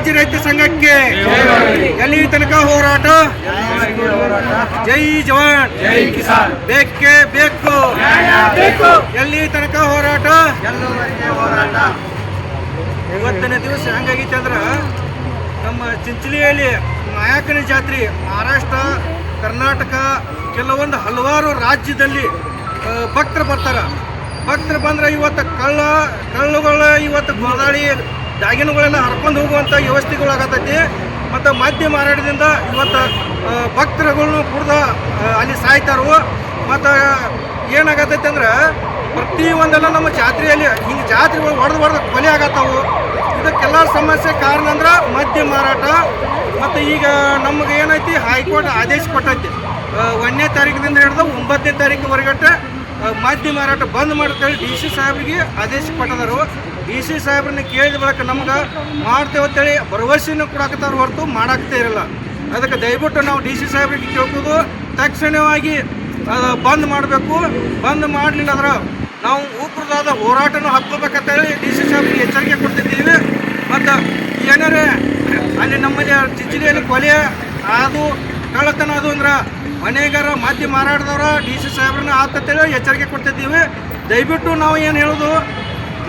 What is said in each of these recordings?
ರಾಜ್ಯ ರೈತ ಸಂಘಕ್ಕೆ ಎಲ್ಲಿ ತನಕ ಹೋರಾಟ? ಜೈ ಜವಾನ್. ಬೇಕೇ ಬೇಕು. ಎಲ್ಲಿ ತನಕ ಹೋರಾಟ? ಹೋರಾಟ ಇವತ್ತಿನ ದಿವಸ ಹಂಗಾಗಿತ್ತು ಅಂದ್ರೆ ನಮ್ಮ ಚಿಂಚಲಿಯಲ್ಲಿ ನಾಯಕನ ಜಾತ್ರೆ ಮಹಾರಾಷ್ಟ್ರ, ಕರ್ನಾಟಕ, ಕೆಲವೊಂದು ಹಲವಾರು ರಾಜ್ಯದಲ್ಲಿ ಭಕ್ತರು ಬರ್ತಾರೆ. ಭಕ್ತರು ಬಂದ್ರೆ ಇವತ್ತು ಕಳ್ಳ, ಕಳ್ಳುಗಳ ಇವತ್ತು ಗೋದಾಳಿ ದಾಗಿನಗಳೆಲ್ಲ ಹರ್ಕೊಂಡು ಹೋಗುವಂಥ ವ್ಯವಸ್ಥೆಗಳು ಆಗತೈತಿ ಮತ್ತು ಮದ್ಯ ಮಾರಾಟದಿಂದ ಇವತ್ತು ಭಕ್ತರುಗಳನ್ನು ಕುಡ್ದು ಅಲ್ಲಿ ಸಾಯ್ತಾರು. ಮತ್ತು ಏನಾಗತೈತಿ ಅಂದ್ರೆ ಪ್ರತಿಯೊಂದೆಲ್ಲ ನಮ್ಮ ಜಾತ್ರೆಯಲ್ಲಿ ಹಿಂಗೆ ಜಾತ್ರೆಗಳು ಹೊಡೆದು ಹೊಡೆದು ಕೊಲೆ ಆಗತ್ತವು. ಇದಕ್ಕೆಲ್ಲ ಸಮಸ್ಯೆ ಕಾರಣ ಅಂದ್ರೆ ಮದ್ಯ ಮಾರಾಟ. ಮತ್ತು ಈಗ ನಮಗೆ ಏನೈತಿ, ಹೈಕೋರ್ಟ್ ಆದೇಶ ಕೊಟ್ಟೈತಿ. ಒಂದನೇ ತಾರೀಕಿನಿಂದ ಹಿಡಿದು ಒಂಬತ್ತನೇ ತಾರೀಕುವರೆಗಟ್ಟ ಮದ್ಯ ಮಾರಾಟ ಬಂದ್ ಮಾಡ್ತೇಳಿ ಡಿ ಸಿ ಸಾಹೇಬ್ರಿಗೆ ಆದೇಶ ಕೊಟ್ಟದರು. ಡಿ ಸಿ ಸಾಹೇಬ್ರನ್ನ ಕೇಳಿದ ಬಳಿಕ ನಮ್ಗೆ ಮಾಡ್ತೇವೆ ಅಂತೇಳಿ ಭರವಸೆಯನ್ನು ಕೊಡಾಕತ್ತಾರ ಹೊರತು ಮಾಡಾಕ್ತೇ ಇರಲ್ಲ ಅದಕ್ಕೆ ದಯವಿಟ್ಟು ನಾವು ಡಿ ಸಿ ಸಾಹೇಬ್ರಿಗೆ ಕೇಳ್ಕೋದು ತಕ್ಷಣವಾಗಿ ಬಂದ್ ಮಾಡಬೇಕು. ಬಂದ್ ಮಾಡಲಿಲ್ಲ ಅಂದ್ರೆ ನಾವು ಉಗ್ರದಾದ ಹೋರಾಟನೂ ಹತ್ಕೋಬೇಕಂತೇಳಿ ಡಿ ಸಿ ಸಾಹೇಬ್ರಿಗೆ ಎಚ್ಚರಿಕೆ ಕೊಡ್ತಿದ್ದೀವಿ. ಮತ್ತು ಏನಾರೇ ಅಲ್ಲಿ ನಮ್ಮಲ್ಲಿ ಚಿಂಚಲಿಯಲ್ಲಿ ಕೊಲೆ ಅದು ಕಳ್ಳತನ ಅದು ಅಂದ್ರೆ ಮನೆಗಾರ ಮಾಧ್ಯಮ ಮಾರಾಟದವ್ರ ಡಿ ಸಿ ಸಾಹೇಬ್ರನ್ನ ಆತಂತೇಳಿ ಎಚ್ಚರಿಕೆ ಕೊಡ್ತಿದ್ದೀವಿ. ದಯವಿಟ್ಟು ನಾವು ಏನು ಹೇಳೋದು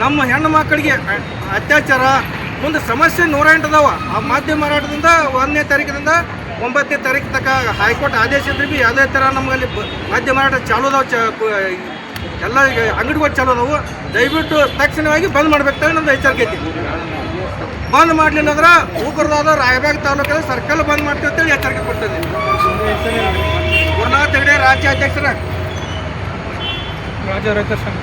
ನಮ್ಮ ಹೆಣ್ಣು ಮಕ್ಕಳಿಗೆ ಅತ್ಯಾಚಾರ ಒಂದು ಸಮಸ್ಯೆ ನೂರ ಎಂಟು ಅದಾವ ಆ ಮಾಧ್ಯಮ ಮಾರಾಟದಿಂದ ಒಂದನೇ ತಾರೀಕಿನಿಂದ ಒಂಬತ್ತನೇ ತಾರೀಕು ತನಕ ಹೈಕೋರ್ಟ್ ಆದೇಶ ಇದ್ರೆ ಬಿ ಯಾವುದೇ ಥರ ನಮಗಲ್ಲಿ ಮಾಧ್ಯಮ ಮಾರಾಟ ಚಾಲು ಅದಾವ, ಚ ಎಲ್ಲ ಅಂಗಡಿಗಳು ಚಾಲೂ ಅದಾವು. ದಯವಿಟ್ಟು ತಕ್ಷಣವಾಗಿ ಬಂದ್ ಮಾಡ್ಬೇಕು ನಮ್ದು ಎಚ್ಚರಿಕೆ ಐತಿ. ಬಂದ್ ಮಾಡಲಿಲ್ಲ ಅಂದ್ರೆ ಹೂಕರದಾದ ರಾಯಬಾಗ್ ತಾಲೂಕಲ್ಲ ಸರ್ಕಲ್ ಬಂದ್ ಮಾಡ್ತೀವಿ ಅಂತೇಳಿ ಎಚ್ಚರಿಕೆ ಕೊಡ್ತದೆ ಗುರುನಾಥ್ ಹೆಗಡೆ ರಾಜ್ಯಾಧ್ಯಕ್ಷರ. ರಾಜ್ಯ ರೈತ ಸಂಘ